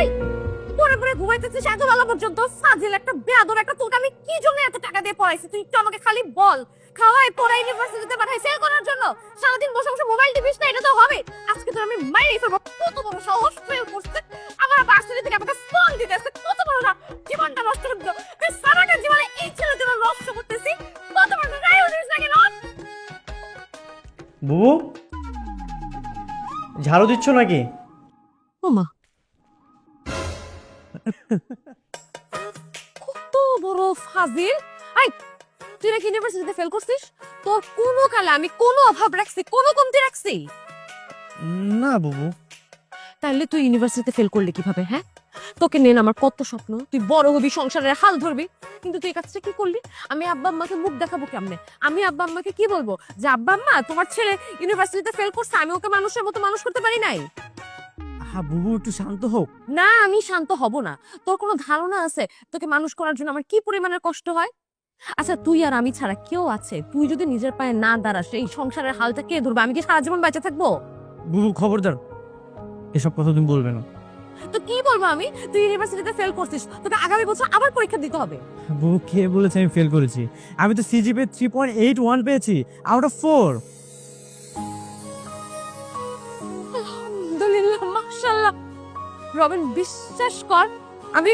I পরে পরে ঘুমাইতেছিস এত বেলা পর্যন্ত? ফাজিল একটা বেয়াদব একটা তোকে আমি কি জন্য এত টাকা দিয়ে পড়াইছি? তুই একটু আমাকে খালি বল। খাওয়াই পড়াই ইউনিভার্সিটিতে পাঠাই ফেল করার জন্য? সারাদিন বসে বসে মোবাইল টিপিস না এটা তো হবে। আজকে তোর আমি মাইরে ফেলব। কত বড় সাহস ফেল করছে আমার ভার্সিটি থেকে আমাকে ফোন দিতে আসছে কত বড় না জীবনটা নষ্ট করে দিল সারাটা জীবনে এই ছেলের জন্য নষ্ট করতেছি। কত বড় না কেন বুবু ঝাড়ু দিচ্ছ নাকি? ওমা কত বড় ফাজিল? আই তুই নাকি ইউনিভার্সিটিতে ফেল করছিস? তোর কোনো কালে আমি কোনো অভাব রাখছি কোনো কমতি রাখছি? না বুবু। তাহলে তুই ইউনিভার্সিটিতে ফেল করলি কীভাবে হ্যাঁ? তোকে নেন আমার কত স্বপ্ন। তুই বড় হবি সংসারের হাল ধরবি। কিন্তু তুই কাজটা কি করলি? আমি আব্বা আম্মাকে মুখ দেখাবো কেমনে? আমি আব্বা আম্মাকে কি বলব? যে আব্বা আম্মা তোমার ছেলে ইউনিভার্সিটিতে ফেল করছে আমি ওকে মানুষের মতো মানুষ করতে পারি নাই। বুবু একটু শান্ত হোক না আমি শান্ত হব না। তোর কোনো ধারণা আছে? তোকে মানুষ করার জন্য আমার কি পরিমাণের কষ্ট হয়? আচ্ছা তুই আর আমি ছাড়া কেউ আছে? তুই যদি নিজের পায়ে না দাঁড়াস এই সংসারের হালটা কে ধরবে? আমি কি সারা জীবন বেঁচে থাকব? বুবু খবরদার। এসব কথা তুমি বলবে না। তো কি বলব আমি? তুই ইউনিভার্সিটিতে ফেল করছিস। তোকে আগামী বছর আবার পরীক্ষা দিতে হবে। বুবু কে বলেছে আমি ফেল করেছি? আমি তো CGPA three point eight one পেয়েছি আউট অফ ফোর রবিন বিশ্বাস কর আমি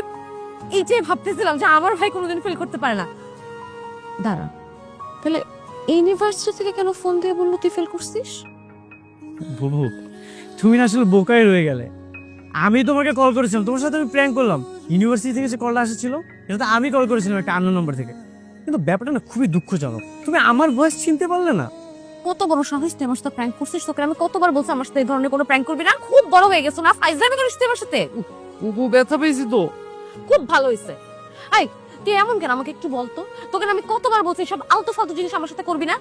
এইটাই ভাবতেছিলাম যে আমার ভাই কোনোদিন ফেল করতে পারে না। দাঁড়া তাহলে ইউনিভার্সিটি থেকে কেন ফোন দিয়ে বলল তুই ফেল করছিস? বুবু তুমি না আসলে বোকাই রয়ে গেলে। আমি তোমাকে কল করেছিলাম তোমার সাথে আমি প্র্যাঙ্ক করলাম। ইউনিভার্সিটি থেকে যে কলটা এসেছিল এটা তো আমি কল করেছিলাম একটা আন্ন নম্বর থেকে। কিন্তু ব্যাপারটা না খুবই দুঃখজনক। তুমি আমার ভয়েস চিনতে পারলে না? কত বড় সাহস তুই আমার সাথে প্র্যাঙ্ক করছিস? তোকে আমি কতবার বলছি আমার সাথে এই ধরনের কোনো প্র্যাঙ্ক করবি না? খুব বড় হয়ে গেছো না? ফাইজলামি করিস তুই আমার সাথে? উফ, ব্যথা পেয়েছি তো। খুব ভালো হয়েছে। আই তুই এমন কেন আমাকে একটু বলতো তোকে আমি কতবার বলছি সব আলতু ফালতু জিনিস আমার সাথে করবি না?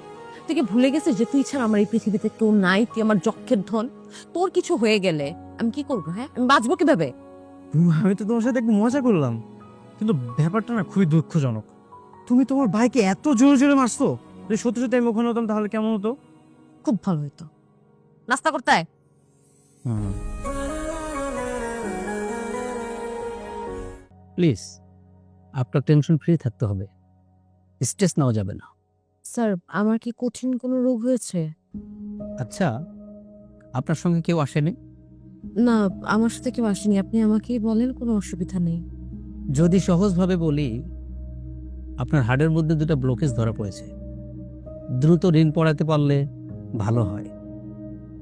তুই কি ভুলে গেছিস যে তুই ছাড়া আমার এই পৃথিবীতে কেউ নাই? তুই আমার যক্ষের ধন। তোর কিছু হয়ে গেলে আমি কি করব হ্যাঁ? আমি বাঁচবো কীভাবে? আমি তো তোমার সাথে একটু মজা করলাম। কিন্তু ব্যাপারটা না খুবই দুঃখজনক। তুমি তোমার ভাইকে এত জোরে জোরে মারছো। যদি সত্যি সত্যি আমি ওখানে হতাম তাহলে কেমন হতো? খুব ভালো হতো নাস্তা করতে আয়। প্লিজ আপনার টেনশন ফ্রি থাকতে হবে। স্ট্রেস নেওয়া যাবে না। স্যার আমার কি কঠিন কোনো রোগ হয়েছে? আচ্ছা আপনার সঙ্গে কেউ আসেনি? না আমার সাথে কেউ আসেনি। আপনি আমাকে বলেন কোনো অসুবিধা নেই। যদি সহজভাবে বলি আপনার হাড়ের মধ্যে দুটো ব্লকেজ ধরা পড়েছে। দ্রুত ঋণ পড়াতে পারলে ভালো হয়।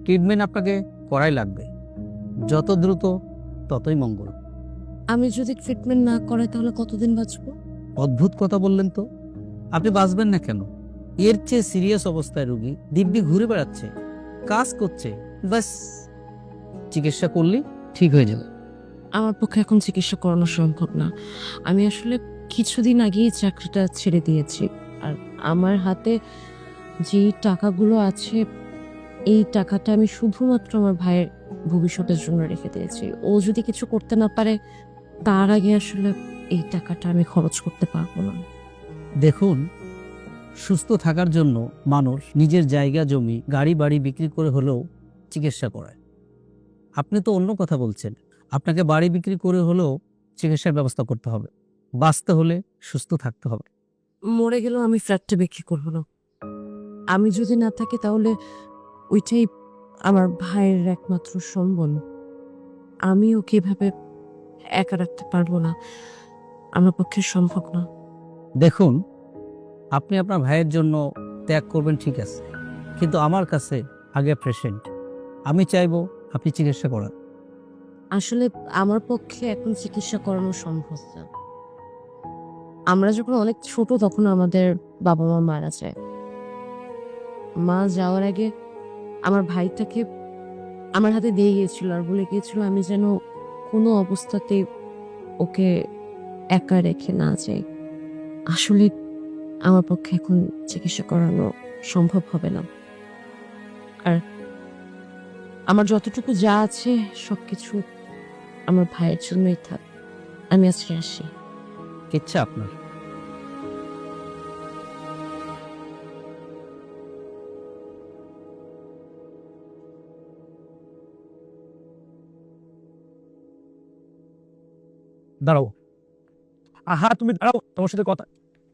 ট্রিটমেন্ট আপনাকে করাই লাগবে। যত দ্রুত ততই মঙ্গল। আমি যদি ট্রিটমেন্ট না করাই তাহলে কতদিন বাঁচবো? অদ্ভুত কথা বললেন তো। আপনি বাঁচবেন না কেন? এর চেয়ে সিরিয়াস অবস্থায় রুগী দিব্যি ঘুরে বেড়াচ্ছে কাজ করছে বাস চিকিৎসা করলে ঠিক হয়ে যাবে। আমার পক্ষে এখন চিকিৎসা করানো সম্ভব না। আমি আসলে কিছুদিন আগেই চাকরিটা ছেড়ে দিয়েছি। আর আমার হাতে যে টাকাগুলো আছে এই টাকাটা আমি শুধুমাত্র আমার ভাইয়ের ভবিষ্যতের জন্য রেখে দিয়েছি। ও যদি কিছু করতে না পারে তার আগে আসলে এই টাকাটা আমি খরচ করতে পারব না। দেখুন সুস্থ থাকার জন্য মানুষ নিজের জায়গা জমি গাড়ি বাড়ি বিক্রি করে হলেও চিকিৎসা করায়। আপনি তো অন্য কথা বলছেন। আপনাকে বাড়ি বিক্রি করে হলেও চিকিৎসার ব্যবস্থা করতে হবে। বাঁচতে হলে সুস্থ থাকতে হবে। মরে গেলেও আমি ফ্ল্যাটটা বিক্রি করব না। আমি যদি না থাকি তাহলে ওইটাই আমার ভাইয়ের একমাত্র সম্বল। আমি ওকে এভাবে একা রাখতে পারব না? আমার পক্ষে সম্ভব না। দেখুন আপনি আপনার ভাইয়ের জন্য ত্যাগ করবেন ঠিক আছে। কিন্তু আমার কাছে আগে পেশেন্ট আমি চাইব আপনি চিকিৎসা করান। আসলে আমার পক্ষে এখন চিকিৎসা করানো সম্ভব না। আমরা যখন অনেক ছোট তখন আমাদের বাবা মা মারা যায়। মা যাওয়ার আগে আমার ভাইটাকে আমার হাতে দিয়ে গিয়েছিল আর বলে গিয়েছিল আমি যেন কোনো অবস্থাতে ওকে একা রেখে না যাই। আসলে আমার পক্ষে এখন চিকিৎসা করানো সম্ভব হবে না। আর আমার যতটুকু যা আছে সব কিছু আমার ভাইয়ের জন্যই থাক। আমি আজকে আসি। ইচ্ছা আপনার। দাঁড়াও। আহা তুমি দাঁড়াও তোমার সাথে কথা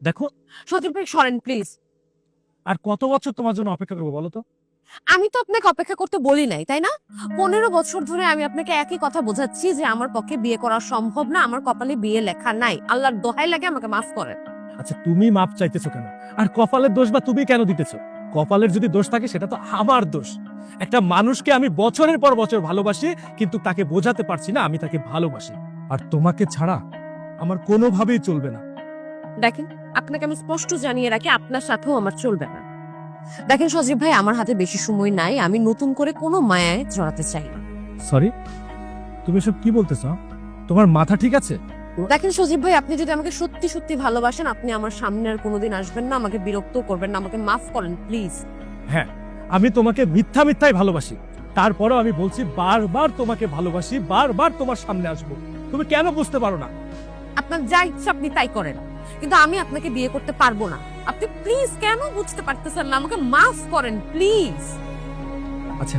দেখো। সজীব ভাই সরেন প্লিজ আর কত বছর তোমার জন্য অপেক্ষা করব বলো তো? আমি তো আপনাকে অপেক্ষা করতে বলি নাই তাই না? পনেরো বছর ধরে আমি আপনাকে একই কথা বোঝাচ্ছি যে আমার পক্ষে বিয়ে করা সম্ভব না আমার কপালে বিয়ে লেখা নাই। আল্লাহর দোহাই লাগে আমাকে মাফ করেন। আচ্ছা তুমি মাপ চাইতেছো কেন? আর কপালের দোষ বা তুমি কেন দিতেছো? কপালের যদি দোষ থাকে সেটা তো আমার দোষ। একটা মানুষকে আমি বছরের পর বছর ভালোবাসি কিন্তু তাকে বোঝাতে পারছি না আমি তাকে ভালোবাসি। আর তোমাকে ছাড়া আমার কোনোভাবেই চলবে না। দেখেন আপনাকে আমি স্পষ্ট জানিয়ে রাখি আপনার সাথেও আমার চলবে না। দেখেন সজীব ভাই আমার হাতে বেশি সময় নাই আমি নতুন করে কোনো মায়ায় জড়াতে চাই না। সরি তুমি সব কি বলতেছো? তোমার মাথা ঠিক আছে? দেখেন সজীব ভাই আপনি যদি আমাকে সত্যি সত্যি ভালোবাসেন আপনি আমার সামনে আর কোনোদিন আসবেন না আমাকে বিরক্ত করবেন না আমাকে মাফ করেন প্লিজ। হ্যাঁ আমি তোমাকে মিথ্যা মিথ্যাই ভালোবাসি। তারপরও আমি বলছি বারবার তোমাকে ভালোবাসি বারবার তোমার সামনে আসব। তুমি কেন বুঝতে পারো না? আপনার যা ইচ্ছা আপনি তাই করেন। কিন্তু আমি আপনাকে বিয়ে করতে পারব না। আপনি প্লিজ কেন বুঝতে পারতেছেন না? আমাকে মাফ করেন প্লিজ আচ্ছা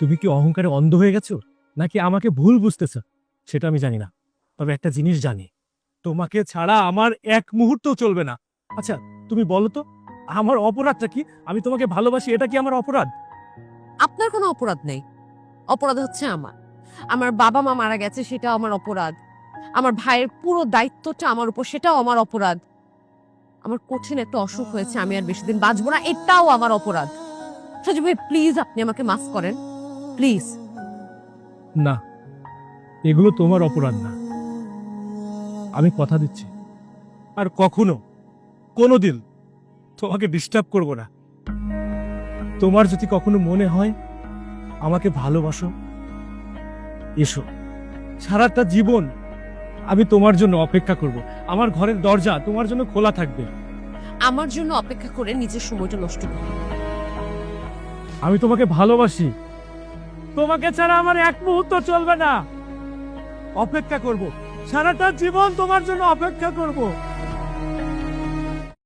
তুমি কি অহংকারে অন্ধ হয়ে গেছো? নাকি আমাকে ভুল বুঝতেছো? সেটা আমি জানি না। তবে একটা জিনিস জানি। তোমাকে ছাড়া আমার এক মুহূর্তও চলবে না। আচ্ছা তুমি বলো তো আমার অপরাধটা কি? আমি তোমাকে ভালোবাসি এটা কি আমার অপরাধ? আপনার কোনো অপরাধ নেই। অপরাধ হচ্ছে আমার। আমার বাবা মা মারা গেছে, সেটাও আমার অপরাধ। আমার ভাইয়ের পুরো দায়িত্বটা আমার উপর, সেটাও আমার অপরাধ। আমার কঠিন একটা অসুখ হয়েছে, আমি আর বেশি দিন বাঁচবো না, এটাও আমার অপরাধ। সজীব ভাই প্লিজ আপনি আমাকে মাফ করেন। প্লিজ না, এগুলো তোমার অপরাধ না। আমি কথা দিচ্ছি। আর কখনো, কোনোদিন তোমাকে ডিস্টার্ব করব না। তোমার যদি কখনো মনে হয়, আমাকে ভালোবাসো এসো। সারাটা জীবন আমি তোমার জন্য অপেক্ষা করব। আমার ঘরের দরজা তোমার জন্য খোলা থাকবে। আমার জন্য অপেক্ষা করে নিজের সময়টা নষ্ট করুন আমি তোমাকে ভালোবাসি। তোমাকে ছাড়া আমার এক মুহূর্ত চলবে না। অপেক্ষা করব। সারাটা জীবন তোমার জন্য অপেক্ষা করব।